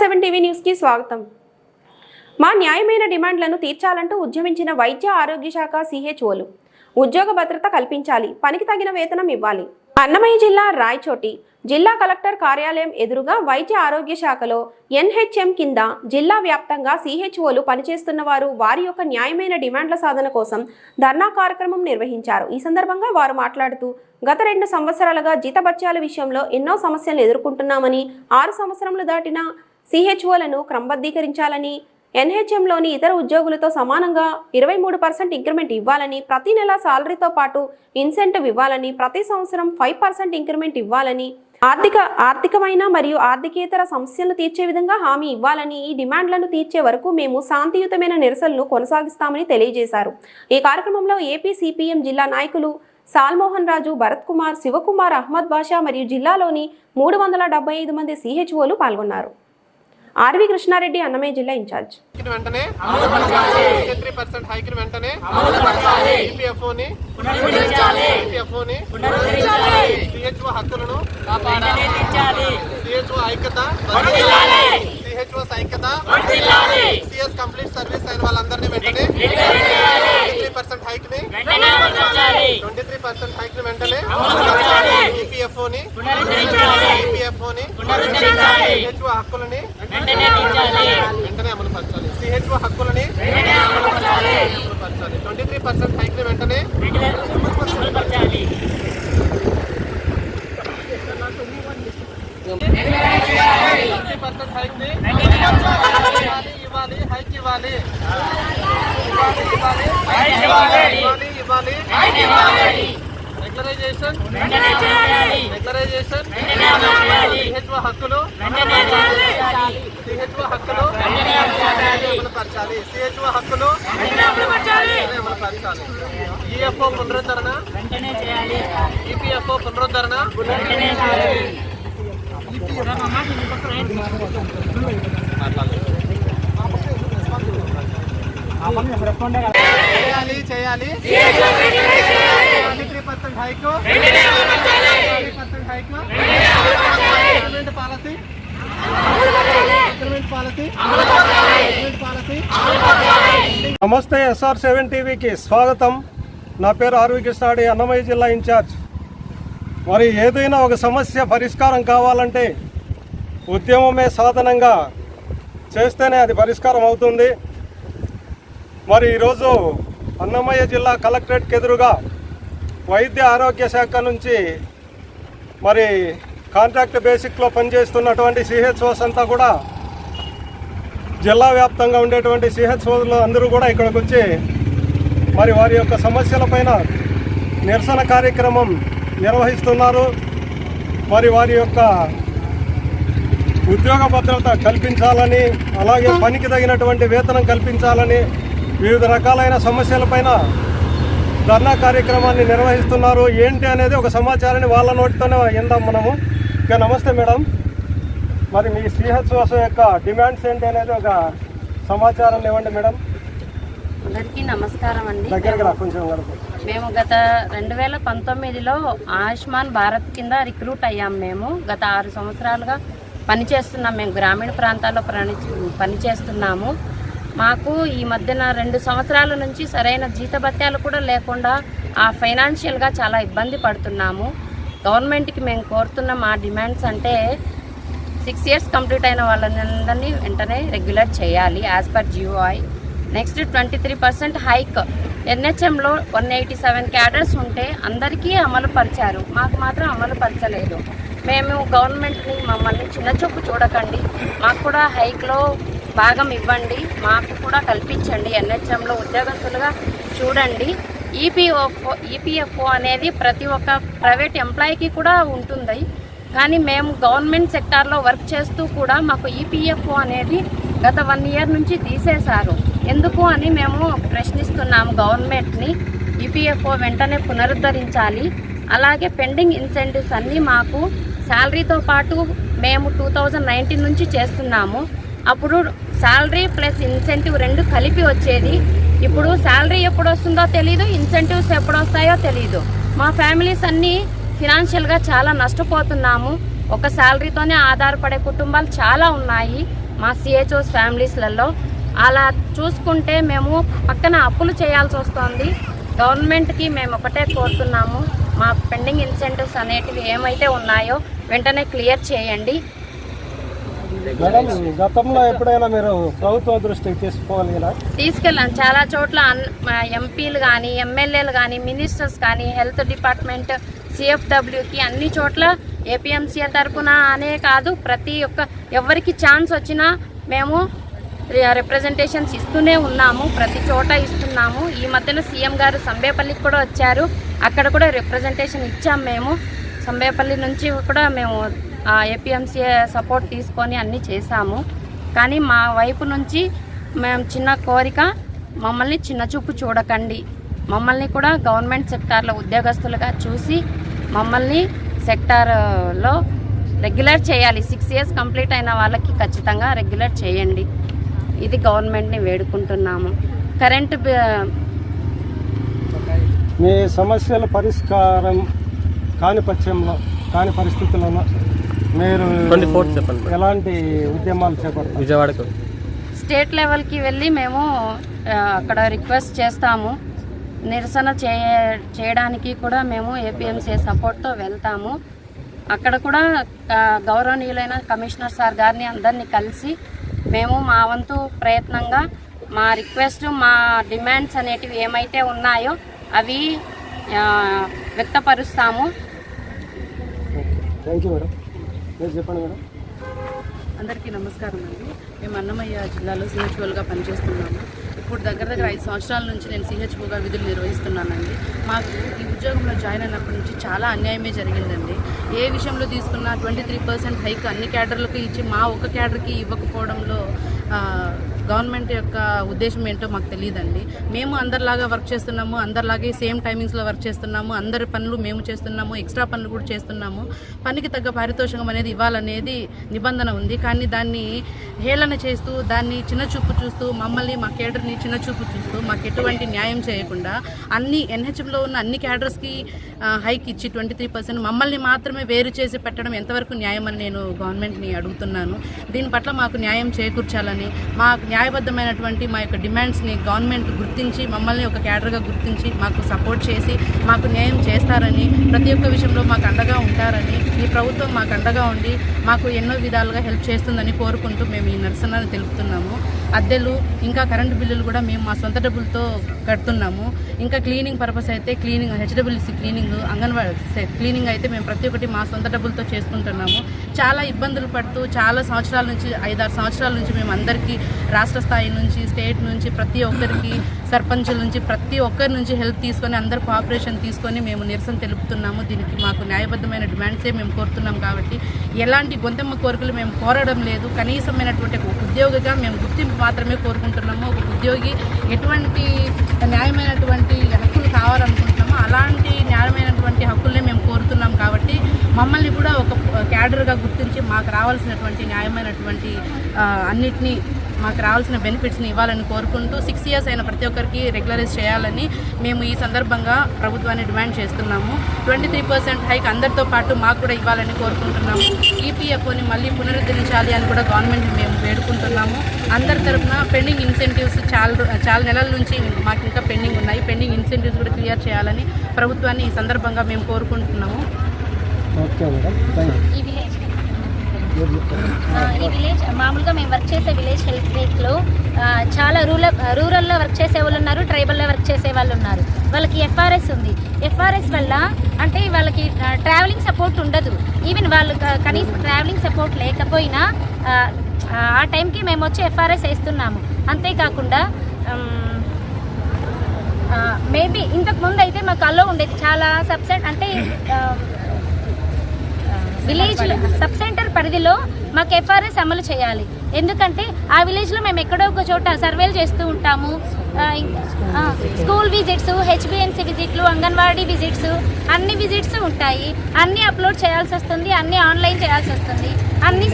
Seven TV న్యూస్కి స్వాగతం. మా న్యాయమైన డిమాండ్లను తీర్చాలంటూ ఉద్యమించిన వైద్య ఆరోగ్య శాఖ సిహెచ్ఓలు ఉద్యోగ భద్రత కల్పించాలి పనికి తగిన వేతనం ఇవ్వాలి. అన్నమయ్య జిల్లా రాయచోటి జిల్లా కలెక్టర్ కార్యాలయం ఎదురుగా వైద్య ఆరోగ్య శాఖలో ఎన్హెచ్ఎం కింద జిల్లా వ్యాప్తంగా సిహెచ్ఓలు పనిచేస్తున్న వారు వారి యొక్క న్యాయమైన డిమాండ్ల సాధన కోసం ధర్నా కార్యక్రమం నిర్వహించారు. ఈ సందర్భంగా వారు మాట్లాడుతూ గత రెండు సంవత్సరాలుగా జీతభత్యాల విషయంలో ఎన్నో సమస్యలు ఎదుర్కొంటున్నామని ఆరు సంవత్సరములు దాటిన సిహెచ్ఓలను క్రమబద్ధీకరించాలని ఎన్హెచ్ఎంలోని ఇతర ఉద్యోగులతో సమానంగా ఇరవై మూడు పర్సెంట్ ఇంక్రిమెంట్ ఇవ్వాలని ప్రతి నెల సాలరీతో పాటు ఇన్సెంటివ్ ఇవ్వాలని ప్రతి సంవత్సరం ఫైవ్ పర్సెంట్ ఇంక్రిమెంట్ ఇవ్వాలని ఆర్థిక ఆర్థికమైన మరియు ఆర్థికేతర సమస్యలను తీర్చే విధంగా హామీ ఇవ్వాలని ఈ డిమాండ్లను తీర్చే వరకు మేము శాంతియుతమైన నిరసనలు కొనసాగిస్తామని తెలియజేశారు. ఈ కార్యక్రమంలో ఏపీ సిపిఎం జిల్లా నాయకులు సాల్మోహన్ రాజు భరత్ కుమార్ శివకుమార్ అహ్మద్ బాషా మరియు జిల్లాలోని మూడు వందల డెబ్బై ఐదు మంది సిహెచ్ఓలు పాల్గొన్నారు. ఆర్వి కృష్ణారెడ్డి అన్నమయ్య జిల్లా ఇన్ఛార్జ్. వెంటనే త్రీ పర్సెంట్ హైకిని వెంటనే ఈపీఎఫ్ఓ ని ఈపీఎఫ్ఓ ని సిహెచ్ఓ హక్కులను సిహెచ్ఓ ఐక్యత సిహెచ్ఓ ఐక్యత సిఎస్ కంప్లీట్ సర్వీస్ అయిన వాళ్ళందరినీ వెంటనే త్రీ పర్సెంట్ హైక్ని ట్వంటీ త్రీ పర్సెంట్ హైక్ని వెంటనే ఈపీఎఫ్ఓ ని ఈపీఎఫ్ఓ ని సిహెచ్ఓ హక్కులని వెంటనే అమలు పరచాలి సిహెచ్ఓ హక్కులని అమలు పరచాలి ట్వంటీ త్రీ పర్సెంట్ హైక్ని వెంటనే ఇవ్వాలి హైక్ ఇవ్వాలి. ఇవ్వాలి ఇవ్వాలి ఇవ్వాలి. ఇవ్వాలి. రెగ్యులరైజేషన్ సిహెచ్ఓ హక్కులు. సిహెచ్ఓ హక్కులు. అమలుపరచాలి సిహెచ్ఓ హక్కులు. అమలుపరచాలి ఈఎఫ్ఓ పునరుద్ధరణ. ఈపీఎఫ్ఓ పునరుద్ధరణ. చేయాలి చేయాలి. Percent hike. Percent hike. Government policy. నమస్తే ఎస్ఆర్ సెవెన్ టీవీకి స్వాగతం. నా పేరు ఆర్వి కృష్ణాడి అన్నమయ్య జిల్లా ఇన్ఛార్జ్. మరి ఏదైనా ఒక సమస్య పరిష్కారం కావాలంటే ఉద్యమమే సాధనంగా చేస్తేనే అది పరిష్కారం అవుతుంది. మరి ఈరోజు అన్నమయ్య జిల్లా కలెక్టరేట్కి ఎదురుగా వైద్య ఆరోగ్య శాఖ నుంచి మరి కాంట్రాక్ట్ బేసిక్లో పనిచేస్తున్నటువంటి సిహెచ్ఓస్ అంతా కూడా జిల్లా వ్యాప్తంగా ఉండేటువంటి సిహెచ్ఓలు అందరూ కూడా ఇక్కడికి వచ్చి మరి వారి యొక్క సమస్యలపైన నిరసన కార్యక్రమం నిర్వహిస్తున్నారు. మరి వారి యొక్క ఉద్యోగ భద్రత కల్పించాలని అలాగే పనికి తగినటువంటి వేతనం కల్పించాలని వివిధ రకాలైన సమస్యలపైన ధర్నా కార్యక్రమాన్ని నిర్వహిస్తున్నారు. ఏంటి అనేది ఒక సమాచారాన్ని వాళ్ళ నోటితోనే విందాం మనము. ఇక నమస్తే మేడం. మరి మీ సిహెచ్ఓస్ యొక్క డిమాండ్స్ ఏంటి అనేది ఒక సమాచారం ఇవ్వండి మేడం. అందరికీ నమస్కారం అండి. మేము గత రెండు వేల పంతొమ్మిదిలో ఆయుష్మాన్ భారత్ కింద రిక్రూట్ అయ్యాం మేము. గత ఆరు సంవత్సరాలుగా పనిచేస్తున్నాం. మేము గ్రామీణ ప్రాంతాల్లో పని పనిచేస్తున్నాము. మాకు ఈ మధ్యన రెండు సంవత్సరాల నుంచి సరైన జీతభత్యాలు కూడా లేకుండా ఆ ఫైనాన్షియల్గా చాలా ఇబ్బంది పడుతున్నాము. గవర్నమెంట్కి మేము కోరుతున్న మా డిమాండ్స్ అంటే సిక్స్ ఇయర్స్ కంప్లీట్ అయిన వాళ్ళందరినీ వెంటనే రెగ్యులర్ చేయాలి as per GOI next twenty three percent hike. ఎన్హెచ్ఎంలో one eighty seven cadres ఉంటే అందరికీ అమలు పరిచారు. మాకు మాత్రం అమలు పరచలేదు. మేము గవర్నమెంట్ని మమ్మల్ని చిన్న చూపు చూడకండి. మాకు కూడా హైక్లో భాగం ఇవ్వండి మాకు కూడా కల్పించండి ఎన్హెచ్ఎంలో ఉద్యోగస్తులుగా చూడండి. ఈపీఎఫ్ఓ ఈపీఎఫ్ఓ అనేది ప్రతి ఒక్క ప్రైవేట్ ఎంప్లాయీకి కూడా ఉంటుంది. కానీ మేము గవర్నమెంట్ సెక్టార్లో వర్క్ చేస్తూ కూడా మాకు ఈపీఎఫ్ఓ అనేది గత వన్ ఇయర్ నుంచి తీసేశారు. ఎందుకు అని మేము ప్రశ్నిస్తున్నాము గవర్నమెంట్ని. ఈపీఎఫ్ఓ వెంటనే పునరుద్ధరించాలి. అలాగే పెండింగ్ ఇన్సెంటివ్స్ అన్నీ మాకు శాలరీతో పాటు మేము టూ థౌజండ్ నైన్టీన్ నుంచి చేస్తున్నాము. అప్పుడు శాలరీ ప్లస్ ఇన్సెంటివ్ రెండు కలిపి వచ్చేది. ఇప్పుడు శాలరీ ఎప్పుడు వస్తుందో తెలియదు ఇన్సెంటివ్స్ ఎప్పుడు వస్తాయో తెలియదు మా ఫ్యామిలీస్ అన్నీ ఫినాన్షియల్గా చాలా నష్టపోతున్నాము. ఒక శాలరీతోనే ఆధారపడే కుటుంబాలు చాలా ఉన్నాయి మా సిహెచ్ఓస్ ఫ్యామిలీస్లలో. అలా చూసుకుంటే మేము పక్కన అప్పులు చేయాల్సి వస్తుంది. గవర్నమెంట్కి మేము ఒకటే కోరుతున్నాము. మా పెండింగ్ ఇన్సెంటివ్స్ అనేటివి ఏమైతే ఉన్నాయో వెంటనే క్లియర్ చేయండి. మేడం గతంలో ఎప్పుడైనా మీరు ప్రభుత్వ దృష్టికి తీసుకోగలిగినా తీసుకెళ్ళాను. చాలా చోట్ల అన్- ఎంపీలు కానీ ఎమ్మెల్యేలు కానీ మినిస్టర్స్ కానీ హెల్త్ డిపార్ట్మెంట్ సిఎఫ్డబ్ల్యూకి అన్ని చోట్ల ఏపీఎంసీఎల్ తరఫున అనే కాదు ప్రతి ఒక్క ఎవరికి ఛాన్స్ వచ్చినా మేము రిప్రజెంటేషన్స్ ఇస్తూనే ఉన్నాము. ప్రతి చోట ఇస్తున్నాము. ఈ మధ్యలో సీఎం గారు సంబేపల్లికి కూడా వచ్చారు. అక్కడ కూడా రిప్రజెంటేషన్ ఇచ్చాము మేము. సంబేపల్లి నుంచి కూడా మేము ఏపీఎంసీ సపోర్ట్ తీసుకొని అన్నీ చేశాము. కానీ మా వైపు నుంచి మేము చిన్న కోరిక మమ్మల్ని చిన్న చూపు చూడకండి. మమ్మల్ని కూడా గవర్నమెంట్ సెక్టార్లో ఉద్యోగస్తులుగా చూసి మమ్మల్ని సెక్టార్లో రెగ్యులర్ చేయాలి. సిక్స్ ఇయర్స్ కంప్లీట్ అయిన వాళ్ళకి ఖచ్చితంగా రెగ్యులర్ చేయండి. ఇది గవర్నమెంట్ని వేడుకుంటున్నాము. కరెంటు మీ సమస్యల పరిష్కారం కాని పక్షంలో కాని పరిస్థితులలో మీరు ట్వంటీ ఫోర్త్ చెప్పండి ఎలాంటి ఉద్యమాలు చేపడతారు? విజయవాడకు. స్టేట్ లెవెల్కి వెళ్ళి మేము అక్కడ రిక్వెస్ట్ చేస్తాము. నిరసన చే చేయడానికి కూడా మేము ఏపీఎంసీ సపోర్ట్తో వెళ్తాము. అక్కడ కూడా గౌరవనీయులైన కమిషనర్ సార్ గారిని అందరినీ కలిసి మేము మా వంతు ప్రయత్నంగా మా రిక్వెస్ట్ మా డిమాండ్స్ అనేటివి ఏమైతే ఉన్నాయో అవి వ్యక్తపరుస్తాము. Thank you madam. మీరు చెప్పండి మేడం. అందరికీ నమస్కారం అండి. మేము అన్నమయ్య జిల్లాలో సిహెచ్ఓలుగా పనిచేస్తున్నాము. ఇప్పుడు దగ్గర దగ్గర ఐదు సంవత్సరాల నుంచి నేను సిహెచ్ఓగా విధులు నిర్వహిస్తున్నానండి. మాకు ఈ ఉద్యోగంలో జాయిన్ అయినప్పటి నుంచి చాలా అన్యాయమే జరిగిందండి. ఏ విషయంలో తీసుకున్నా ట్వంటీ త్రీ పర్సెంట్ హైక్ అన్ని క్యాడర్లకు ఇచ్చి మా ఒక్క క్యాడర్కి ఇవ్వకపోవడంలో గవర్నమెంట్ యొక్క ఉద్దేశం ఏంటో మాకు తెలియదండి. మేము అందరిలాగా వర్క్ చేస్తున్నాము అందరిలాగే సేమ్ టైమింగ్స్లో వర్క్ చేస్తున్నాము అందరి పనులు మేము చేస్తున్నాము ఎక్స్ట్రా పనులు కూడా చేస్తున్నాము. పనికి తగ్గ పారితోషికం అనేది ఇవ్వాలనేది నిబంధన ఉంది. కానీ దాన్ని హేళన చేస్తూ దాన్ని చిన్న చూపు చూస్తూ మమ్మల్ని మా కేడర్ని చిన్న చూపు చూస్తూ మాకు ఎటువంటి న్యాయం చేయకుండా అన్ని ఎన్హెచ్ఎంలో ఉన్న అన్ని క్యాడర్స్కి హైక్ ఇచ్చి ట్వంటీ త్రీ పర్సెంట్ మమ్మల్ని మాత్రమే వేరు చేసి పెట్టడం ఎంతవరకు న్యాయం అని నేను గవర్నమెంట్ని అడుగుతున్నాను. దీని పట్ల మాకు న్యాయం చేకూర్చాలని మాకు న్యాయబద్ధమైనటువంటి మా యొక్క డిమాండ్స్ని గవర్నమెంట్ గుర్తించి మమ్మల్ని ఒక క్యాడర్గా గుర్తించి మాకు సపోర్ట్ చేసి మాకు న్యాయం చేస్తారని ప్రతి ఒక్క విషయంలో మాకు అండగా ఉంటారని ఈ ప్రభుత్వం మాకు అండగా ఉండి మాకు ఎన్నో విధాలుగా హెల్ప్ చేస్తుందని కోరుకుంటూ మేము ఈ నిరసనను తెలుపుతున్నాము. అద్దెలు ఇంకా కరెంటు బిల్లులు కూడా మేము మా సొంత డబ్బులతో కడుతున్నాము. ఇంకా క్లీనింగ్ పర్పస్ అయితే cleaning HWC cleaning anganwadi cleaning అయితే మేము ప్రతి ఒక్కటి మా సొంత డబ్బులతో చేసుకుంటున్నాము. చాలా ఇబ్బందులు పడుతూ చాలా సంవత్సరాల నుంచి ఐదారు సంవత్సరాల నుంచి మేము అందరికీ రాష్ట్ర స్థాయి నుంచి స్టేట్ నుంచి ప్రతి ఒక్కరికి సర్పంచుల నుంచి ప్రతి ఒక్కరి నుంచి హెల్ప్ తీసుకొని అందరు కోఆపరేషన్ తీసుకొని మేము నిరసన తెలుపుతున్నాము. దీనికి మాకు న్యాయబద్ధమైన డిమాండ్సే మేము కోరుతున్నాం కాబట్టి ఎలాంటి గొంతెమ్మ కోరికలు మేము కోరడం లేదు. కనీసమైనటువంటి ఒక ఉద్యోగిగా మేము గుర్తింపు మాత్రమే కోరుకుంటున్నాము. ఒక ఉద్యోగి ఎటువంటి న్యాయమైనటువంటి హక్కులు కావాలనుకుంటున్నామో అలాంటి న్యాయమైనటువంటి హక్కుల్ని మేము కోరుతున్నాం కాబట్టి మమ్మల్ని కూడా ఒక క్యాడర్గా గుర్తించి మాకు రావాల్సినటువంటి న్యాయమైనటువంటి అన్నిటినీ మాకు రావాల్సిన బెనిఫిట్స్ని ఇవ్వాలని కోరుకుంటూ సిక్స్ ఇయర్స్ అయిన ప్రతి ఒక్కరికి రెగ్యులరైజ్ చేయాలని మేము ఈ సందర్భంగా ప్రభుత్వాన్ని డిమాండ్ చేస్తున్నాము. ట్వంటీ త్రీ పర్సెంట్ హైక్ అందరితో పాటు మాకు కూడా ఇవ్వాలని కోరుకుంటున్నాము. ఈపీఎఫ్ఓని మళ్ళీ పునరుద్ధరించాలి అని కూడా గవర్నమెంట్ మేము వేడుకుంటున్నాము. అందరి తరఫున పెండింగ్ ఇన్సెంటివ్స్ చాలా చాలా నెలల నుంచి మాకు ఇంకా పెండింగ్ ఉన్నాయి. పెండింగ్ ఇన్సెంటివ్స్ కూడా క్లియర్ చేయాలని ప్రభుత్వాన్ని ఈ సందర్భంగా మేము కోరుకుంటున్నాము. ఓకే మేడం ఈ విలేజ్ ఈ విలేజ్ మామూలుగా మేము వర్క్ చేసే విలేజ్ హెల్త్ వీక్లో చాలా రూరల్ రూరల్లో వర్క్ చేసే వాళ్ళు ఉన్నారు ట్రైబల్లో వర్క్ చేసే వాళ్ళు ఉన్నారు. వాళ్ళకి ఎఫ్ఆర్ఎస్ ఉంది. ఎఫ్ఆర్ఎస్ వల్ల అంటే వాళ్ళకి ట్రావెలింగ్ సపోర్ట్ ఉండదు. ఈవెన్ వాళ్ళు కనీసం ట్రావెలింగ్ సపోర్ట్ లేకపోయినా ఆ, టైంకి మేము వచ్చి ఎఫ్ఆర్ఎస్ వేస్తున్నాము. అంతేకాకుండా మేబీ ఇంతకు ముందు అయితే మాకు అల్లో ఉండేది. చాలా సబ్సెట్ అంటే విలేజ్ సబ్ సెంటర్ పరిధిలో మాకు ఎఫ్ఆర్ఎస్ అమలు చేయాలి. ఎందుకంటే ఆ విలేజ్లో మేము ఎక్కడో ఒక చోట సర్వేలు చేస్తూ ఉంటాము. స్కూల్ విజిట్స్ హెచ్బిఎన్సి విజిట్లు అంగన్వాడీ విజిట్స్ అన్ని విజిట్స్ ఉంటాయి. అన్నీ అప్లోడ్ చేయాల్సి వస్తుంది అన్నీ ఆన్లైన్ చేయాల్సి వస్తుంది. అన్ని